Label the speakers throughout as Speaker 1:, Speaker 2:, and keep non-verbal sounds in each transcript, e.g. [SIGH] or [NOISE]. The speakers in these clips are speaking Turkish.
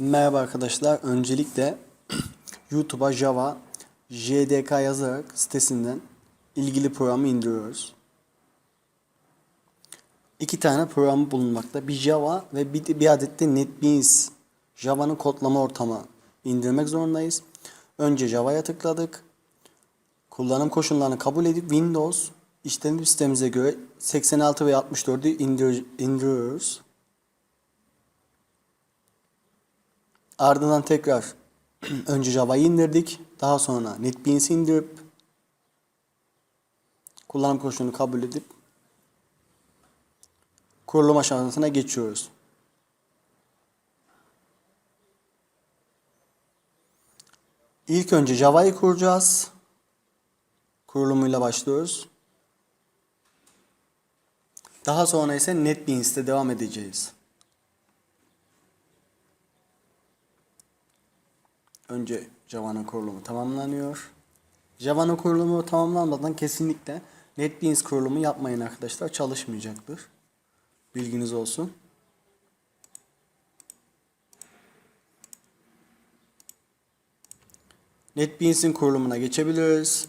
Speaker 1: Merhaba arkadaşlar. Öncelikle [CLEARS THROAT] YouTube'a Java JDK yazarak sitesinden ilgili programı indiriyoruz. İki tane program bulunmakta. Bir Java ve bir, bir adet de NetBeans Java'nın kodlama ortamı indirmek zorundayız. Önce Java'ya tıkladık. Kullanım koşullarını kabul edip Windows işletim sistemimize göre 86 ve 64'ü indir, indiriyoruz. Ardından tekrar [CLEARS THROAT] önce Java'yı indirdik. Daha sonra NetBeans'i indirip kullanım koşulunu kabul edip kurulum aşamasına geçiyoruz. İlk önce Java'yı kuracağız. Kurulumuyla başlıyoruz. Daha sonra ise NetBeans'te devam edeceğiz. Önce Java'nın kurulumu tamamlanıyor. Java'nın kurulumu tamamlanmadan kesinlikle NetBeans kurulumu yapmayın arkadaşlar. Çalışmayacaktır. Bilginiz olsun. NetBeans'in kurulumuna geçebiliriz.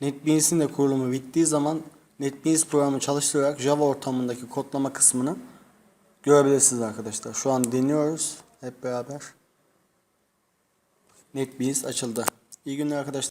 Speaker 1: NetBeans'in de kurulumu bittiği zaman NetBeans programı çalıştırarak Java ortamındaki kodlama kısmını görebilirsiniz arkadaşlar. Şu an deniyoruz hep beraber. NetBeans açıldı. İyi günler arkadaşlar.